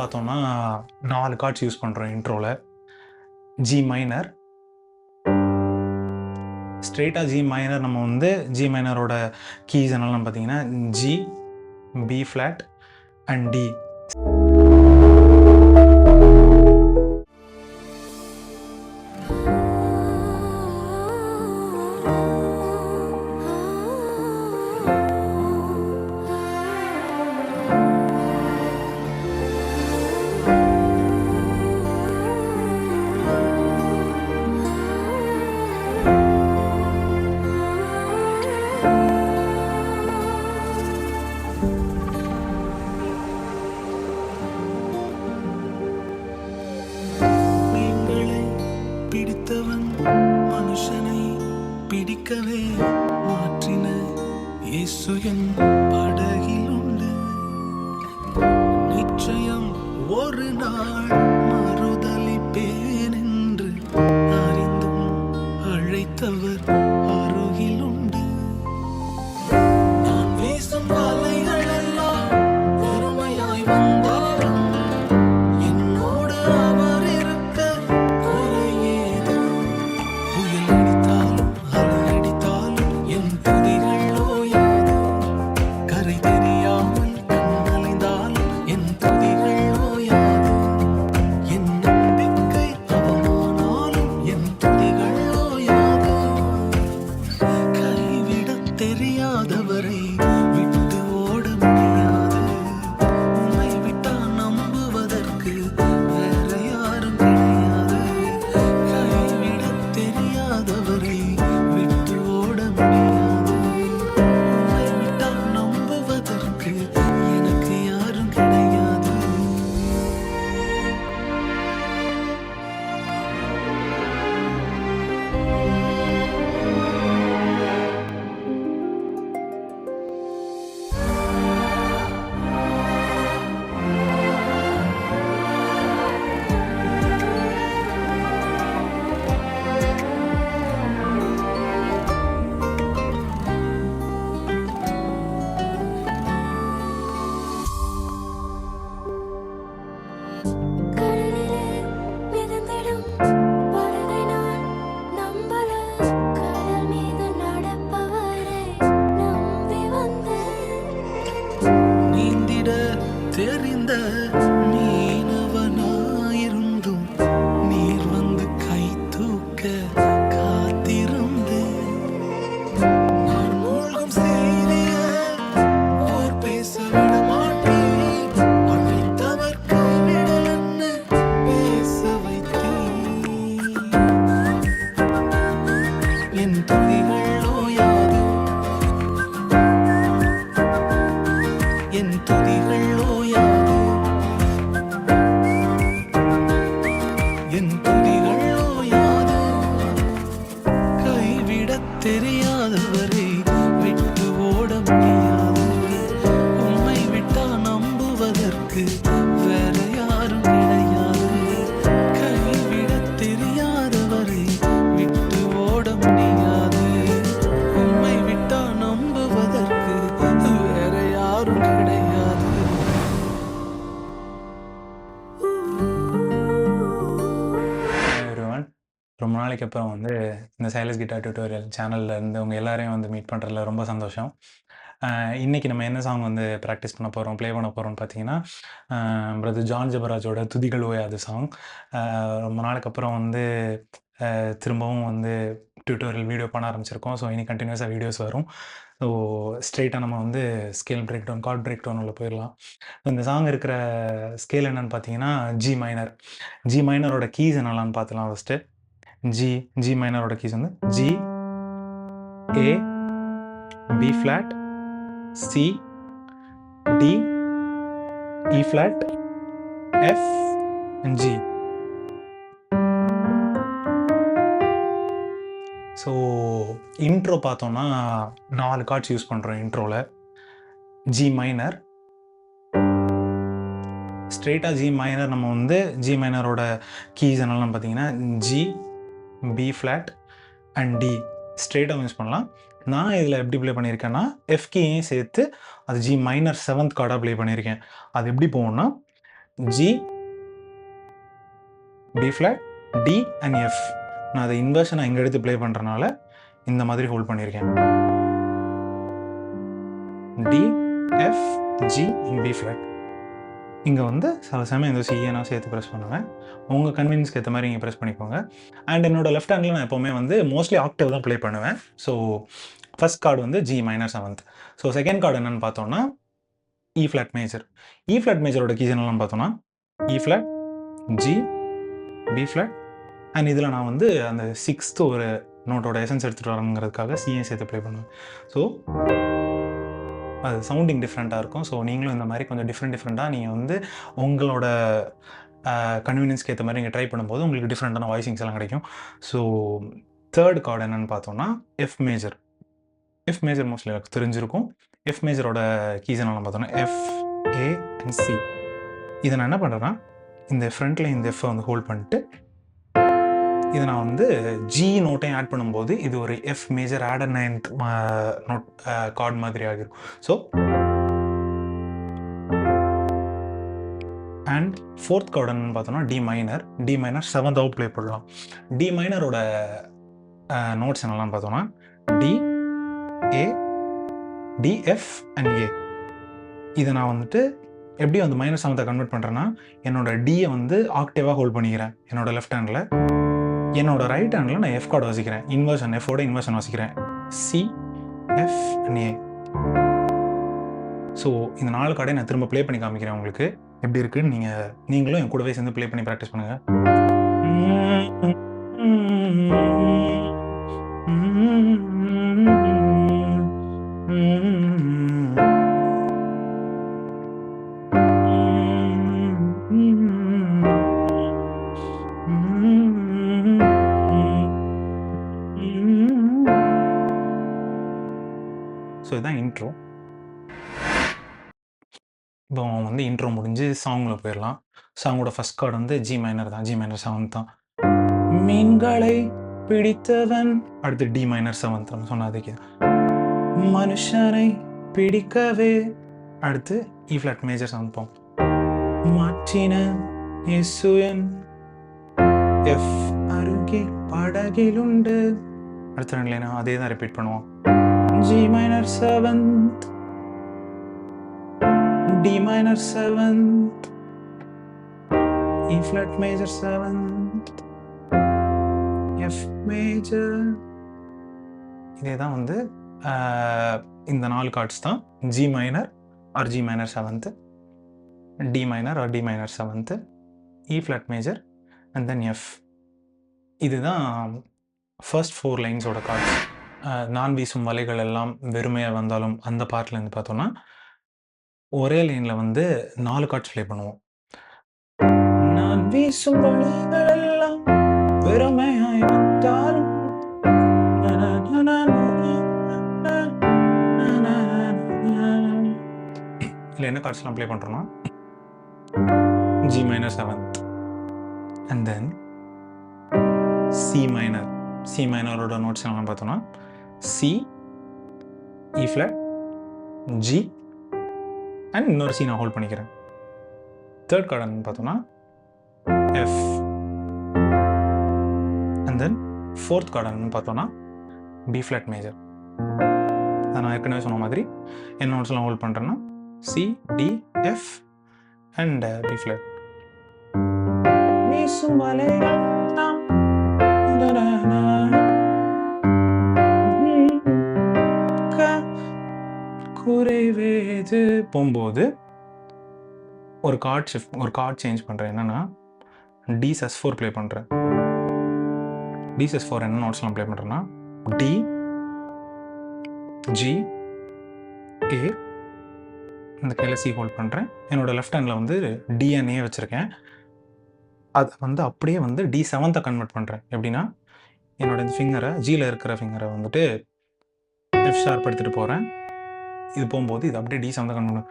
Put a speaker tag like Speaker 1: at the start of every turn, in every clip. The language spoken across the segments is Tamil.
Speaker 1: பார்த்தோம்னா நாலு கார்ட்ஸ் யூஸ் பண்ணுறோம் இன்ட்ரோவில் ஜி மைனர் ஸ்ட்ரெயிட்டாக ஜி மைனர் நம்ம வந்து ஜி மைனரோட கீஸ் என்னெல்லாம் பார்த்தீங்கன்னா G B flat and D நாளைக்கு அப்புறம் வந்து இந்த சைலஸ் கிட்டார் டியூட்டோரியல் சேனலில் இருந்து உங்கள் எல்லாரையும் வந்து மீட் பண்ணுறதுல ரொம்ப சந்தோஷம். இன்றைக்கி நம்ம என்ன சாங் வந்து ப்ராக்டிஸ் பண்ண போகிறோம் ப்ளே பண்ண போகிறோம்னு பார்த்தீங்கன்னா பிரதர் ஜான் ஜெபராஜோட துதிகள் ஓயாது சாங் ரொம்ப நாளுக்கு அப்புறம் வந்து திரும்பவும் வந்து டியூட்டோரியல் வீடியோ பண்ண ஆரம்பிச்சிருக்கோம். ஸோ இனி கண்டினியூஸாக வீடியோஸ் வரும். ஸோ ஸ்ட்ரெயிட்டாக நம்ம வந்து scale break down chord break down உள்ள போயிடலாம். இந்த சாங் இருக்கிற ஸ்கேல் என்னன்னு பார்த்தீங்கன்னா ஜி மைனர் ஜி மைனரோட கீஸ் என்னெல்லாம்னு பார்த்துலாம் ஃபஸ்ட்டு ஜி ஜி மைனரோட கீஸ் வந்து G A B flat C D E flat F G so intro பார்த்தோம்னா நாலு கார்ட்ஸ் யூஸ் பண்ணுறோம் இன்ட்ரோவில் ஜி மைனர் ஸ்ட்ரெயிட்டாக ஜி மைனர் நம்ம வந்து ஜி மைனரோட கீஸ் என்னெல்லாம் பார்த்தீங்கன்னா G B flat and D ஸ்ட்ரெயிட்டாக யூஸ் பண்ணலாம். நான் இதில் எப்படி ப்ளே பண்ணியிருக்கேன்னா எஃப் சேர்த்து அது ஜி மைனர் செவன்த் கார்டாக ப்ளே பண்ணியிருக்கேன் அது எப்படி போகும்னா
Speaker 2: G B flat D and F நான் அதை இன்வர்ஷனை இங்கே எடுத்து ப்ளே பண்ணுறனால இந்த மாதிரி ஹோல்ட் பண்ணியிருக்கேன் D F G B flat இங்கே வந்து சில சமயம் இந்த சிஏனா சேர்த்து ப்ரெஸ் பண்ணுவேன். உங்கள் கன்வீனியன்ஸ்க்கு ஏற்ற மாதிரி இங்கே ப்ரெஸ் பண்ணிக்கோங்க. அண்ட் என்னோடய லெஃப்ட் ஹேண்டில் நான் எப்போவுமே வந்து மோஸ்ட்லி ஆக்டிவ் தான் ப்ளே பண்ணுவேன். ஸோ ஃபஸ்ட் கார்டு வந்து G minor seventh so second chord என்னென்னு பார்த்தோம்னா E flat major E flat மேஜரோட keys என்னெல்லாம் பார்த்தோம்னா E flat G B flat and இதில் நான் வந்து அந்த சிக்ஸ்த்து ஒரு நோட்டோட எசன்ஸ் எடுத்துகிட்டு வரணுங்கிறதுக்காக சிஏ சேர்த்து ப்ளே பண்ணுவேன். ஸோ அது சவுண்டிங் டிஃப்ரெண்ட்டாக இருக்கும். ஸோ நீங்களும் இந்த மாதிரி கொஞ்சம் டிஃப்ரெண்ட் டிஃப்ரெண்ட்டாக நீங்கள் வந்து உங்களோட கன்வீனியன்ஸ்க்கு ஏற்ற மாதிரி நீங்கள் ட்ரை பண்ணும்போது உங்களுக்கு டிஃப்ரெண்ட்டான வாய்ஸிங்ஸ் எல்லாம் கிடைக்கும். ஸோ தேர்ட் கார்டு என்னென்னு பார்த்தோம்னா F major F major mostly எனக்கு தெரிஞ்சிருக்கும். எஃப் மேஜரோட கீஸ் பார்த்தோன்னா பார்த்தோம்னா எஃப் ஏ அண்ட் சி இதை நான் என்ன பண்ணுறேன்னா இந்த ஃப்ரண்ட்டில் இந்த எஃப்பை வந்து ஹோல்ட் பண்ணிட்டு இது நான் வந்து ஜி நோட்டையும் ஆட் பண்ணும்போது இது ஒரு F major add and ninth note chord மாதிரி ஆகிரும் ஸோ அண்ட் ஃபோர்த் கார்டுன்னு பார்த்தோம்னா D minor D minor seventh play பண்ணலாம். டி மைனரோட நோட்ஸ் என்னெல்லாம் பார்த்தோம்னா D A D F and A இதை நான் வந்துட்டு எப்படி வந்து மைனஸ் செவன்த்தை கன்வெர்ட் பண்ணுறேன்னா என்னோட டியை வந்து ஆக்டிவாக ஹோல்ட் பண்ணிக்கிறேன். என்னோட லெஃப்ட் ஹேண்டில் என்னோட ரைட் ஹேண்டில் நான் எஃப் கார்டு வாசிக்கிறேன். இன்வர்ஷன் எஃபோட இன்வர்ஷன் வாசிக்கிறேன். சி எஃப் ஏ ஸோ இந்த நாலு கார்டை நான் திரும்ப ப்ளே பண்ணி காமிக்கிறேன் உங்களுக்கு. எப்படி இருக்குன்னு நீங்கள் நீங்களும் என் கூடவே சேர்ந்து ப்ளே பண்ணி ப்ராக்டிஸ் பண்ணுங்கள் வந்து இன்ட்ரோ முடிஞ்சு சாங்கில் போயிடலாம். சாங்கோட ஃபர்ஸ்ட் கார்டு வந்து ஜி மைனர் தான். ஜி மைனர் செவன்த் தான். மீன்களை பிடித்தவன் அடுத்து டி மைனர் செவன்த் சொன்னதுக்கு மனுஷனை பிடிக்கவே அடுத்து இ ஃப்ளாட் மேஜர் செவன்த் போம். மாற்றின இயேசுயன் எஃப் அருகே படகிலுண்டு. அடுத்த ரெண்டு அதே தான் ரிப்பீட் பண்ணுவோம் G minor seventh D minor 7th, E flat major 7th, F major. இதே தான் வந்து இந்த நாலு கார்ட்ஸ் தான். G minor or G minor seventh D minor or D minor seventh E flat major and then F இதுதான் ஃபர்ஸ்ட் ஃபோர் லைன்ஸோட கார்ட்ஸ் நான் வீசும் வலைகள் எல்லாம் வெறுமையாக வந்தாலும் அந்த பார்ட்லேருந்து பார்த்தோன்னா ஒரே லைனில் வந்து நாலு கார்ட்ஸ் ப்ளே பண்ணுவோம் நான் வீசும் வலைகள் எல்லாம் வெறுமையாய் வந்தாலும் இல்லை என்ன கார்ட்ஸ்லாம் ப்ளே பண்ணுறோன்னா G minor seventh and then C minor C மைனரோட notes எல்லாம் பார்த்தோன்னா C E flat G and இன்னொரு சி நான் ஹோல்ட் பண்ணிக்கிறேன். தேர்ட் கார்டன் பார்த்தோன்னா எஃப் அண்ட் தென் ஃபோர்த் கார்டன் பார்த்தோன்னா பி ஃப்ளாட் மேஜர் நான் ஏற்கனவே சொன்ன மாதிரி என்ன நோட்ஸ்லாம் ஹோல்ட் பண்ணுறேன்னா C D F and B flat change போகும்போது ஒரு கார்ட் ஷிஃப்ட் ஒரு கார்ட் சேஞ்ச் பண்ணுறேன் என்னன்னா டிசஸ் ஃபோர் ப்ளே பண்ணுறேன் டிசஸ் ஃபோர் என்ன நோட்ஸ்லாம் ப்ளே பண்ணுறேன்னா டி ஜி ஏ இந்த கையில் சி ஹோல்ட் பண்ணுறேன் என்னோடய லெஃப்ட் ஹேண்டில் வந்து டிஎன்ஏ வச்சுருக்கேன். அதை வந்து அப்படியே வந்து டி செவன்த்தை கன்வெர்ட் பண்ணுறேன் எப்படின்னா என்னோட இந்த ஃபிங்கரை ஜியில் இருக்கிற ஃபிங்கரை வந்துட்டு எஃப் ஷார்ப் எடுத்துகிட்டு போகிறேன் இது போகும்போது இது அப்படியே டி சவுண்ட் கன்வெர்ட்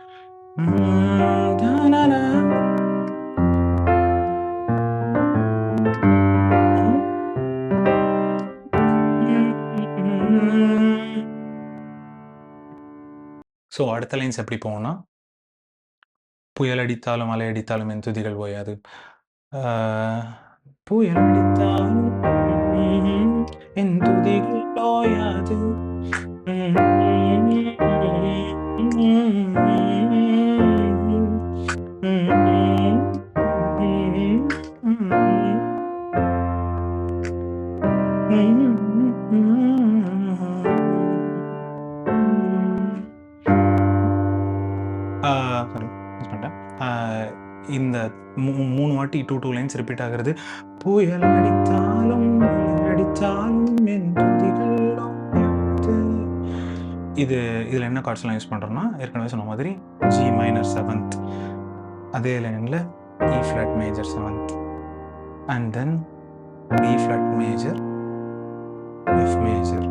Speaker 2: ஸோ அடுத்த லைன்ஸ் எப்படி போகும்னா புயல் அடித்தாலும் மலை அடித்தாலும் என் துதிகள் ஓயாது. புயல் அடித்தாலும் என் துதிகள் ஓயாது. சாரி மிஸ் பண்ணிட்டேன். இந்த மூ- மூணு வாட்டி டூ டூ லைன்ஸ் ரிப்பீட் ஆகிறது. புயல் அடித்தாலும் இது இதில் என்ன கார்ட்ஸ்லாம் யூஸ் பண்ணுறோன்னா ஏற்கனவே சொன்ன மாதிரி ஜி மைனர் செவன்த் அதே லைனில் E flat major seventh and then B flat major F major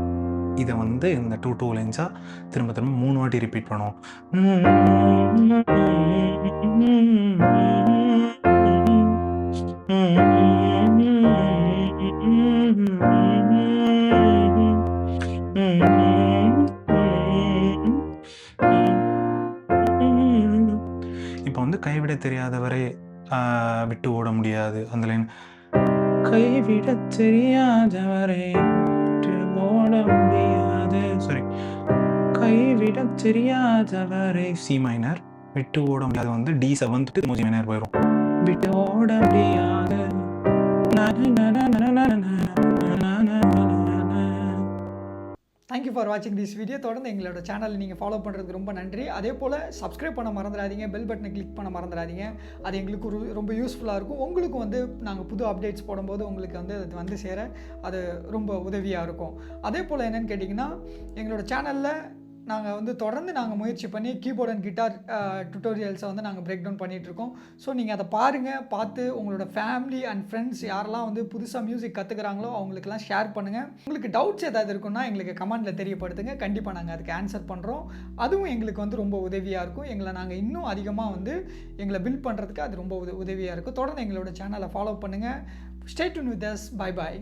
Speaker 2: இதை வந்து இந்த டூ டூ லைன்ஸாக திரும்ப திரும்ப மூணு வாட்டி ரிப்பீட் பண்ணுவோம். தெரியாதவரை விட்டு ஓட முடியாது அந்த லைன் கைவிட தெரியாதவரை விட்டு ஓட முடியாது சாரி கைவிட தெரியாதவரை சி மைனர் விட்டு ஓட முடியாது வந்து டி செவன்த் ஜி மைனர் போயிடும் விட்டு ஓட முடியாது
Speaker 3: தேங்க்யூ ஃபார் வாட்சிங் திஸ் வீடியோ தொடர்ந்து எங்களோட சேனலை நீங்கள் ஃபாலோ பண்ணுறதுக்கு ரொம்ப நன்றி. அதே போல் சப்ஸ்கிரைப் பண்ண மறந்துடாதீங்க பெல் பட்டனை கிளிக் பண்ண மறந்துடாதீங்க. அது எங்களுக்கு ஒரு ரொம்ப யூஸ்ஃபுல்லாக இருக்கும். உங்களுக்கும் வந்து நாங்கள் புது அப்டேட்ஸ் போடும்போது உங்களுக்கு வந்து அது வந்து சேர அது ரொம்ப உதவியாக இருக்கும். அதே போல் என்னென்னு கேட்டிங்கன்னா எங்களோட சேனலில் நாங்கள் வந்து தொடர்ந்து நாங்கள் முயற்சி பண்ணி கீபோர்ட் அண்ட் கிட்டார் டுட்டோரியல்ஸை வந்து நாங்கள் பிரேக் டவுன் பண்ணிகிட்ருக்கோம் ஸோ நீங்கள் அதை பாருங்கள் பார்த்து உங்களோட ஃபேமிலி அண்ட் ஃப்ரெண்ட்ஸ் யாரெல்லாம் வந்து புதுசாக மியூசிக் கற்றுக்குறாங்களோ அவங்களுக்கெல்லாம் ஷேர் பண்ணுங்கள் உங்களுக்கு டவுட்ஸ் ஏதாவது இருக்குன்னா எங்களுக்கு கமெண்ட்டில் தெரியப்படுத்துங்க. கண்டிப்பாக நாங்கள் அதுக்கு ஆன்சர் பண்ணுறோம் அதுவும் எங்களுக்கு வந்து ரொம்ப உதவியாக இருக்கும். எங்களை நாங்கள் இன்னும் அதிகமாக வந்து எங்களை பில்ட் பண்ணுறதுக்கு அது ரொம்ப உத உதவியாக இருக்கும். தொடர்ந்து எங்களோட சேனலை ஃபாலோ பண்ணுங்கள் stay tune with us bye bye